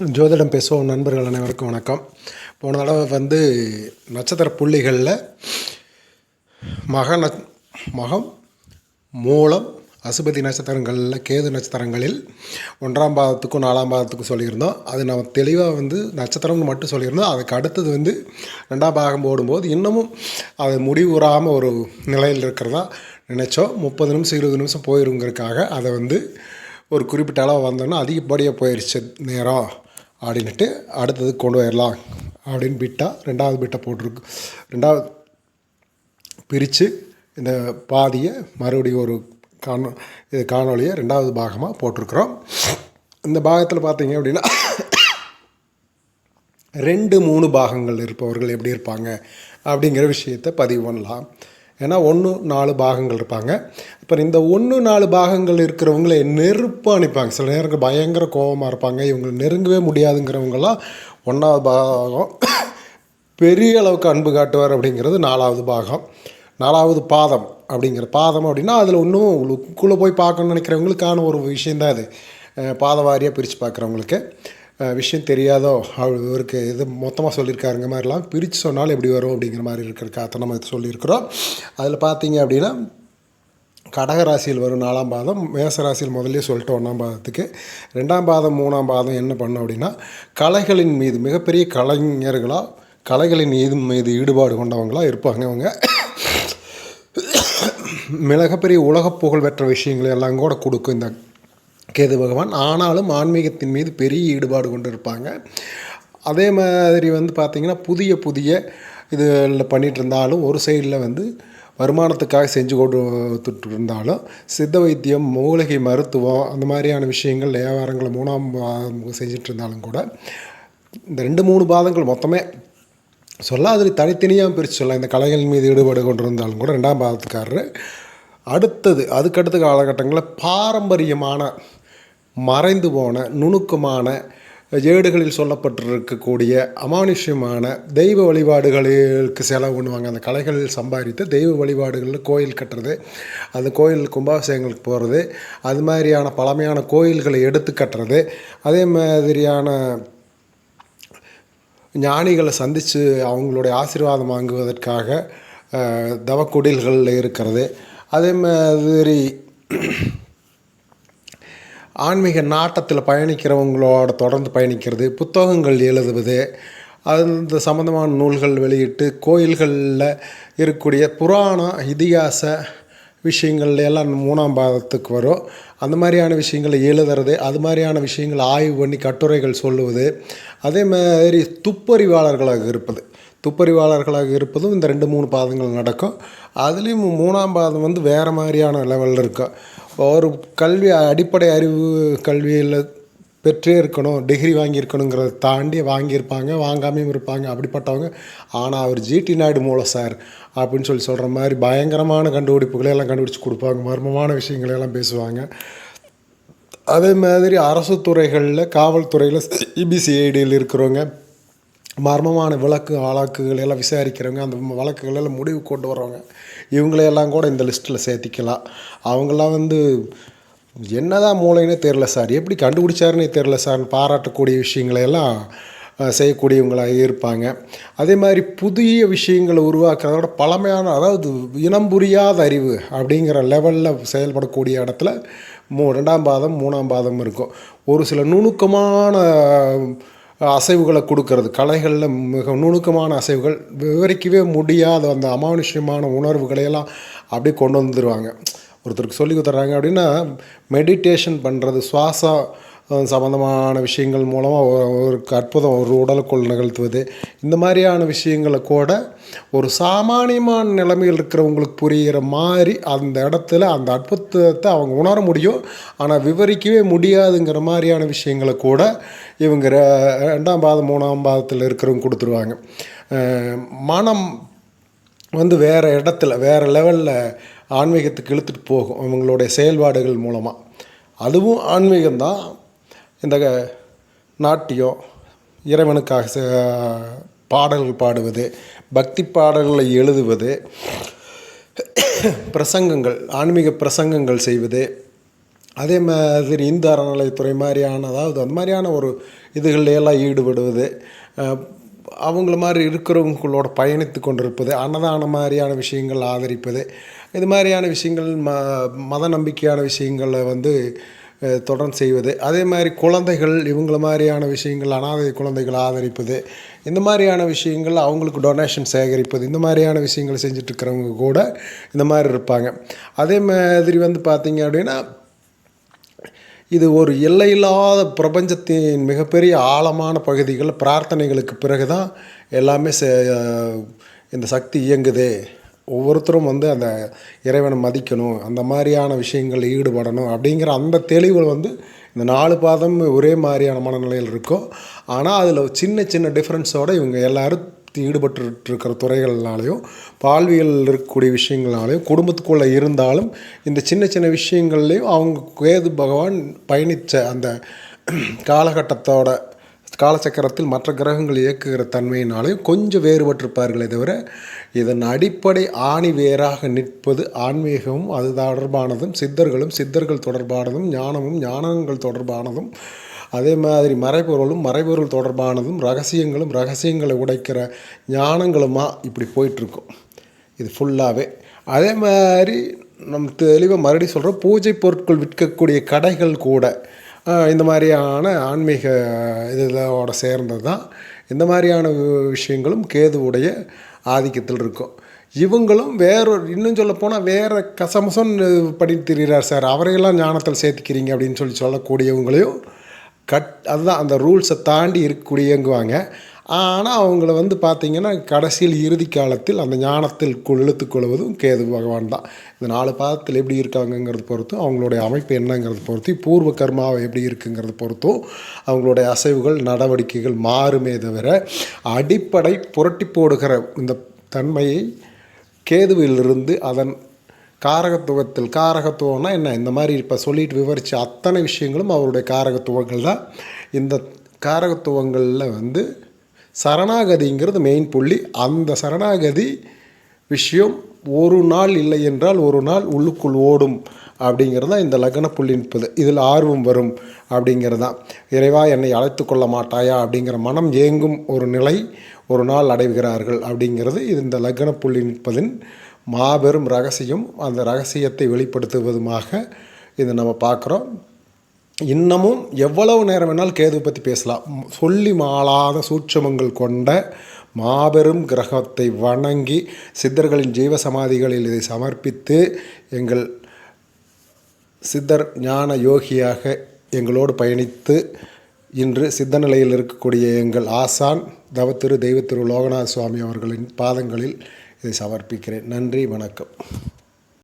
ஜோதிடம் பேசுவோம் நண்பர்கள் அனைவருக்கும் வணக்கம். போன தடவை வந்து நட்சத்திர புள்ளிகளில் மக நட் மகம் மூலம் அசுபதி நட்சத்திரங்களில் கேது நட்சத்திரங்களில் ஒன்றாம் பாதத்துக்கும் நாலாம் பாதத்துக்கும் சொல்லியிருந்தோம். அது நம்ம தெளிவாக வந்து நட்சத்திரம்னு மட்டும் சொல்லியிருந்தோம். அதுக்கு அடுத்தது வந்து ரெண்டாம் பாகம் போடும்போது இன்னமும் அது முடிவுறாமல் ஒரு நிலையில் இருக்கிறதா நினச்சோம். முப்பது நிமிஷம் இருபது நிமிஷம் போயிருங்கிறதுக்காக அதை வந்து ஒரு குறிப்பிட்ட அளவு வந்தோன்னா அதிகப்படியாக போயிடுச்சு நேரம். அப்படின்ட்டு அடுத்தது கொண்டு போயிடலாம் அப்படின்னு பிட்டா ரெண்டாவது பிட்டை போட்டிருக்கு. ரெண்டாவது பிரித்து இந்த பாதியை மறுபடியும் ஒரு காணொ இது காணொலியை ரெண்டாவது பாகமாக போட்டிருக்கிறோம். இந்த பாகத்தில் பார்த்தீங்க அப்படின்னா ரெண்டு மூணு பாகங்கள் இருப்பவர்கள் எப்படி இருப்பாங்க அப்படிங்கிற விஷயத்தை பதிவு பண்ணலாம். ஏன்னா ஒன்று நாலு பாகங்கள் இருப்பாங்க. அப்புறம் இந்த ஒன்று நாலு பாகங்கள் இருக்கிறவங்கள நெருப்பாக அனுப்பாங்க சில நேரங்கள் பயங்கர கோபமாக இருப்பாங்க. இவங்க நெருங்கவே முடியாதுங்கிறவங்களாம் ஒன்றாவது பாகம் பெரிய அளவுக்கு அன்பு காட்டுவார் அப்படிங்கிறது நாலாவது பாகம். நாலாவது பாதம் அப்படிங்கிற பாதம் அப்படின்னா அதில் ஒன்றும் உள்ளுக்குள்ளே போய் பார்க்கணும்னு நினைக்கிறவங்களுக்கான ஒரு விஷயந்தான் அது. பாதவாரியாக பாத வாரியாக பிரித்து பார்க்குறவங்களுக்கு. விஷயம் தெரியாதோ இவருக்கு இது மொத்தமாக சொல்லியிருக்காருங்க மாதிரிலாம் பிரித்து சொன்னாலும் எப்படி வரும் அப்படிங்கிற மாதிரி இருக்கிறக்காக நம்ம இது சொல்லியிருக்கிறோம். அதில் பார்த்தீங்க அப்படின்னா கடக ராசியில் வரும் நாலாம் பாதம் மேசராசியில் முதல்ல சொல்லிட்டு ஒன்றாம் பாதத்துக்கு. ரெண்டாம் பாதம் மூணாம் பாதம் என்ன பண்ணும் அப்படின்னா கலைகளின் மீது மிகப்பெரிய கலைஞர்களாக கலைகளின் மீது மீது ஈடுபாடு கொண்டவங்களாக இருப்பாங்க அவங்க. மிகப்பெரிய உலகப் புகழ் பெற்ற விஷயங்களை எல்லாம் கூட கொடுக்கும் இந்த கேது பகவான் ஆனாலும் ஆன்மீகத்தின் மீது பெரிய ஈடுபாடு கொண்டு இருப்பாங்க அதே மாதிரி வந்து பார்த்திங்கன்னா புதிய புதிய இதில் பண்ணிகிட்டு இருந்தாலும் ஒரு சைடில் வந்து வருமானத்துக்காக செஞ்சு கொடுத்துட்டு இருந்தாலும் சித்த வைத்தியம் மூலிகை மருத்துவம் அந்த மாதிரியான விஷயங்கள் வியாபாரங்களை மூணாம் செஞ்சுட்டு இருந்தாலும் கூட இந்த ரெண்டு மூணு பாதங்கள் மொத்தமே சொல்லாதிரி தனித்தனியாக பிரித்து சொல்லலாம். இந்த கலைகள் மீது ஈடுபாடு கொண்டிருந்தாலும் கூட ரெண்டாம் பாதத்துக்காரர். அடுத்தது அதுக்கடுத்த காலகட்டங்களில் பாரம்பரியமான மறைந்து போன நுணுக்கமான ஏடுகளில் சொல்லப்பட்டிருக்கக்கூடிய அமானுஷ்யமான தெய்வ வழிபாடுகளுக்கு செலவு பண்ணுவாங்க. அந்த கலைகளில் சம்பாதித்து தெய்வ வழிபாடுகளில் கோயில் கட்டுறது அந்த கோயில் கும்பாபிஷேகங்களுக்கு போகிறது அது மாதிரியான பழமையான கோயில்களை எடுத்து கட்டுறது அதே மாதிரியான ஞானிகளை சந்தித்து அவங்களுடைய ஆசீர்வாதம் வாங்குவதற்காக தவக்குடில்களில் இருக்கிறது. அதே மாதிரி ஆன்மீக நாட்டத்தில் பயணிக்கிறவங்களோட தொடர்ந்து பயணிக்கிறது புத்தகங்கள் எழுதுவது அந்த சம்மந்தமான நூல்கள் வெளியிட்டு கோயில்களில் இருக்கக்கூடிய புராண இதிகாச விஷயங்கள்ல எல்லாம் மூணாம் பாதத்துக்கு வரும். அந்த மாதிரியான விஷயங்களை எழுதுறது அது மாதிரியான விஷயங்களை ஆய்வு பண்ணி கட்டுரைகள் சொல்லுவது அதே மாதிரி துப்பறிவாளர்களாக இருப்பது. துப்பறிவாளர்களாக இருப்பதும் இந்த ரெண்டு மூணு பாதங்கள் நடக்கும். அதுலேயும் மூணாம் பாதம் வந்து வேறு மாதிரியான லெவலில் இருக்கும் ஒரு கல்வி அடிப்படை அறிவு கல்வியில் பெற்றே இருக்கணும் டிகிரி வாங்கியிருக்கணுங்கிறத தாண்டி வாங்கியிருப்பாங்க வாங்காமையும் இருப்பாங்க அப்படிப்பட்டவங்க. ஆனால் அவர் ஜிடி நாயுடு மூலம் சார் அப்படின்னு சொல்லி சொல்கிற மாதிரி பயங்கரமான கண்டுபிடிப்புகளை எல்லாம் கண்டுபிடிச்சி கொடுப்பாங்க மர்மமான விஷயங்களை எல்லாம் பேசுவாங்க. அதே மாதிரி அரசு துறைகளில் காவல்துறையில் சிபிசிஐடியில் இருக்கிறவங்க மர்மமான விளக்கு வழக்குகள் எல்லாம் விசாரிக்கிறவங்க அந்த வழக்குகளெல்லாம் முடிவு கொண்டு வரவங்க இவங்களையெல்லாம் கூட இந்த லிஸ்ட்டில் சேர்த்திக்கலாம். அவங்களாம் வந்து என்னதான் மூளைன்னே தெரில சார். எப்படி கண்டுபிடிச்சாருன்னே தெரில சார். பாராட்டக்கூடிய விஷயங்களையெல்லாம் செய்யக்கூடியவங்களாக இருப்பாங்க. அதே மாதிரி புதிய விஷயங்களை உருவாக்குறதோட பழமையான அதாவது இனம் புரியாத அறிவு அப்படிங்கிற லெவலில் செயல்படக்கூடிய இடத்துல மூ ரெண்டாம் பாதம் மூணாம் பாதம் இருக்கும். ஒரு சில நுணுக்கமான அசைவுகளை கொடுக்கறது. கலைகளில் மிக நுணுக்கமான அசைவுகள் விவரிக்கவே முடியாத அந்த அமானுஷ்யமான உணர்வுகளை எல்லாம் அப்படியே கொண்டு வந்துடுவாங்க ஒருத்தருக்கு சொல்லி கொடுத்துட்றாங்க அப்படின்னா மெடிடேஷன் பண்ணுறது சுவாசம் சம்மந்தமான விஷயங்கள் மூலமாக ஒரு அற்புதம் ஒரு உடலுக்குள் நிகழ்த்துவது இந்த மாதிரியான விஷயங்களை கூட ஒரு சாமானியமான நிலைமையில் இருக்கிறவங்களுக்கு புரிகிற மாதிரி அந்த இடத்துல அந்த அற்புதத்தை அவங்க உணர முடியும். ஆனால் விவரிக்கவே முடியாதுங்கிற மாதிரியான விஷயங்களை கூட இவங்க ரெண்டாம் பாதம் மூணாம் பாதத்தில் இருக்கிறவங்க கொடுத்துருவாங்க. மனம் வந்து வேறு இடத்துல வேறு லெவலில் ஆன்மீகத்துக்கு இழுத்துட்டு போகும் அவங்களுடைய செயல்பாடுகள் மூலமாக அதுவும் ஆன்மீகம்தான். இந்த நாட்டியம் இறைவனுக்காக பாடல்கள் பாடுவது பக்தி பாடல்களை எழுதுவது பிரசங்கங்கள் ஆன்மீக பிரசங்கங்கள் செய்வது. அதே மாதிரி இந்து அறநிலையத்துறை மாதிரியான அதாவது அந்த மாதிரியான ஒரு இதுகளில் எல்லாம் ஈடுபடுவது. அவங்கள மாதிரி இருக்கிறவங்களோட பயணித்து கொண்டிருப்பது அன்னதானம் மாதிரியான விஷயங்கள் ஆதரிப்பது இது மாதிரியான விஷயங்கள் ம மத நம்பிக்கையான விஷயங்களை வந்து தொடர்ந்து செய்வது. அதே மாதிரி குழந்தைகள் இவங்கள மாதிரியான விஷயங்கள் அனாதை குழந்தைகள் ஆதரிப்பது. இந்த மாதிரியான விஷயங்கள் அவங்களுக்கு டொனேஷன் சேகரிப்பது. இந்த மாதிரியான விஷயங்கள் செஞ்சிட்ருக்கிறவங்க கூட இந்த மாதிரி இருப்பாங்க. அதே மாதிரி வந்து பார்த்திங்க அப்படின்னா இது ஒரு எல்லையில்லாத பிரபஞ்சத்தின் மிகப்பெரிய ஆழமான பகுதிகள் பிரார்த்தனைகளுக்கு பிறகு தான் எல்லாமே செ இந்த சக்தி இயங்குது. ஒவ்வொருத்தரும் வந்து அந்த இறைவனை மதிக்கணும் அந்த மாதிரியான விஷயங்கள் ஈடுபடணும் அப்படிங்கிற அந்த தெளிவு வந்து இந்த நாலு பாதம் ஒரே மாதிரியான மனநிலையில் இருக்கும். ஆனால் அதில் சின்ன சின்ன டிஃப்ரென்ஸோடு இவங்க எல்லோரும் ஈடுபட்டுருக்கிற துறைகள்னாலேயும் துறைகள்னாலையும் பால்வியல் இருக்கக்கூடிய விஷயங்கள்னாலையும் குடும்பத்துக்குள்ளே இருந்தாலும் இந்த சின்ன சின்ன விஷயங்கள்லையும் அவங்க கேது பகவான் பயணித்த அந்த காலகட்டத்தோட காலச்சக்கரத்தில் மற்ற கிரகங்கள் இயக்குகிற தன்மையினாலையும் கொஞ்சம் வேறுபட்டிருப்பார்களே தவிர இதன் அடிப்படை ஆணி வேராக நிற்பது ஆன்மீகமும் அது தொடர்பானதும் சித்தர்களும் சித்தர்கள் தொடர்பானதும் ஞானமும் ஞானங்கள் தொடர்பானதும் அதே மாதிரி மறைபொருளும் மறைபொருள் தொடர்பானதும் ரகசியங்களும் ரகசியங்களை உடைக்கிற ஞானங்களுமா இப்படி போயிட்டுருக்கும். இது ஃபுல்லாகவே அதே மாதிரி நம் தெளிவாக மறுபடியும் சொல்கிறோம் பூஜை பொருட்கள் விற்கக்கூடிய கடைகள் கூட இந்த மாதிரியான ஆன்மீக இதோட சேர்ந்தது தான். இந்த மாதிரியான விஷயங்களும் கேதுவுடைய ஆதிக்கத்தில் இருக்கும். இவங்களும் வேறொரு இன்னும் சொல்ல போனால் வேறு கசமசம் படித்து திரிகிறார் சார். அவரையெல்லாம் ஞானத்தில் சேர்த்துக்கிறீங்க அப்படின்னு சொல்லி சொல்லக்கூடியவங்களையும் கட் அதுதான் அந்த ரூல்ஸை தாண்டி இருக்கக்கூடியங்குவாங்க. ஆனால் அவங்கள வந்து பார்த்திங்கன்னா கடைசியில் இறுதி காலத்தில் அந்த ஞானத்தில் கு- கொள்வதும் கேது பகவான் தான். இந்த நாலு பாதத்தில் எப்படி இருக்காங்கங்கிறது பொறுத்தும் அவங்களுடைய அமைப்பு என்னங்கிறது பொறுத்தும் பூர்வ கர்மாவை எப்படி இருக்குங்கிறது பொறுத்தும் அவங்களுடைய அசைவுகள் நடவடிக்கைகள் மாறுமே தவிர அடிப்படை புரட்டி போடுகிற இந்த தன்மையை கேதுவிலிருந்து அதன் காரகத்துவத்தில் காரகத்துவம்னா என்ன? இந்த மாதிரி இப்போ சொல்லிட்டு விவரித்த அத்தனை விஷயங்களும் அவருடைய காரகத்துவங்கள் தான். இந்த காரகத்துவங்களில் வந்து சரணாகதிங்கிறது மெயின் புள்ளி. அந்த சரணாகதி விஷயம் ஒரு நாள் இல்லை என்றால் ஒரு நாள் உள்ளுக்குள் ஓடும் அப்படிங்கிறது தான் இந்த லக்ன புள்ளி நிற்பது இதில் ஆர்வம் வரும் அப்படிங்கிறது தான். இறைவா என்னை அழைத்து கொள்ள மாட்டாயா அப்படிங்கிற மனம் ஏங்கும் ஒரு நிலை ஒரு நாள் அடைகிறார்கள் அப்படிங்கிறது இது இந்த லக்ன புள்ளி நிற்பதின் மாபெரும் ரகசியம் அந்த ரகசியத்தை வெளிப்படுத்துவதுமாக இதை நம்ம பார்க்குறோம். இன்னமும் எவ்வளவு நேரம் வேணாலும் கேது பற்றி பேசலாம். சொல்லி மாளாத சூட்சமங்கள் கொண்ட மாபெரும் கிரகத்தை வணங்கி சித்தர்களின் ஜீவ சமாதிகளில் இதை சமர்ப்பித்து எங்கள் சித்தர் ஞான யோகியாக எங்களோடு பயணித்து இன்று சித்த நிலையில் இருக்கக்கூடிய எங்கள் ஆசான் தவத்திரு தெய்வத்திரு லோகநாத சுவாமி அவர்களின் பாதங்களில் இதை சமர்ப்பிக்கிறேன். நன்றி வணக்கம்.